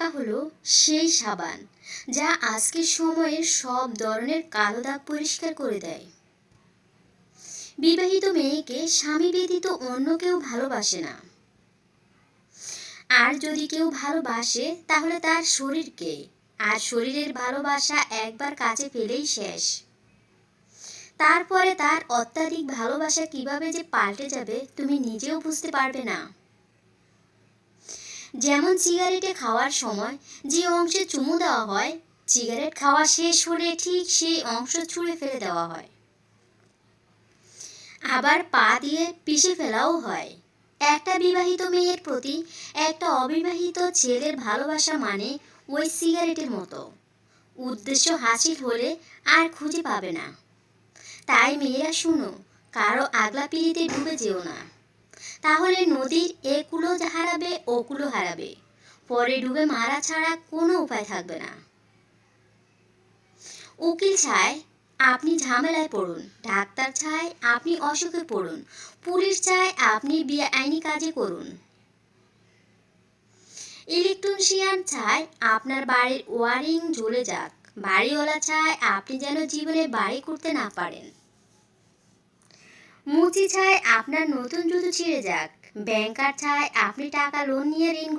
টাকা হলো সেই সাবান, যা আজকের সময়ে সব ধরনের কালো দাগ পরিষ্কার করে দেয়। বিবাহিত মেয়েকে স্বামী ব্যতীত অন্য কেউ ভালোবাসে না। আর যদি কেউ ভালোবাসে, তাহলে তার শরীরকে, আর শরীরের ভালোবাসা একবার কাছে পেলেই শেষ। তারপরে তার অত্যাধিক ভালোবাসা কীভাবে যে পাল্টে যাবে, তুমি নিজেও বুঝতে পারবে না। যেমন সিগারেটে খাওয়ার সময় যে অংশে চুমু দেওয়া হয় সিগারেট খাওয়া শেষ হলে ঠিক সেই অংশ ছুঁড়ে ফেলে দেওয়া হয়। আবার পা দিয়ে পিষে ফেলাও হয়। একটা বিবাহিত মেয়ের প্রতি একটা অবিবাহিত ছেলের ভালোবাসা মানে ওই সিগারেটের মতো। উদ্দেশ্য হাসিল হলে আর খুঁজে পাবে না। তাই মেয়েরা শুনো, কারও আগলা পিড়িতে ডুবে যেও না। তাহলে নদীর এ কুলো হারাবে, ও কুলো হারাবে। পরে ডুবে মারা ছাড়া কোনো উপায় থাকবে না। উকিল চায় আপনি ঝামেলায় পড়ুন। ডাক্তার চায় আপনি অসুখে পড়ুন। পুলিশ চায়, আপনি আইনি কাজে করুন। ইলেকট্রনশিয়ান চায় আপনার বাড়ির ওয়ারিং জ্বলে যাক। বাড়িওয়ালা চায় আপনি যেন জীবনে বাড়ি করতে না পারেন। মুচি চায় আপনার নতুন জুতো ছিঁড়ে যাক। ব্যাংকার চায় আপনি টাকা লোন নিয়ে ঋণ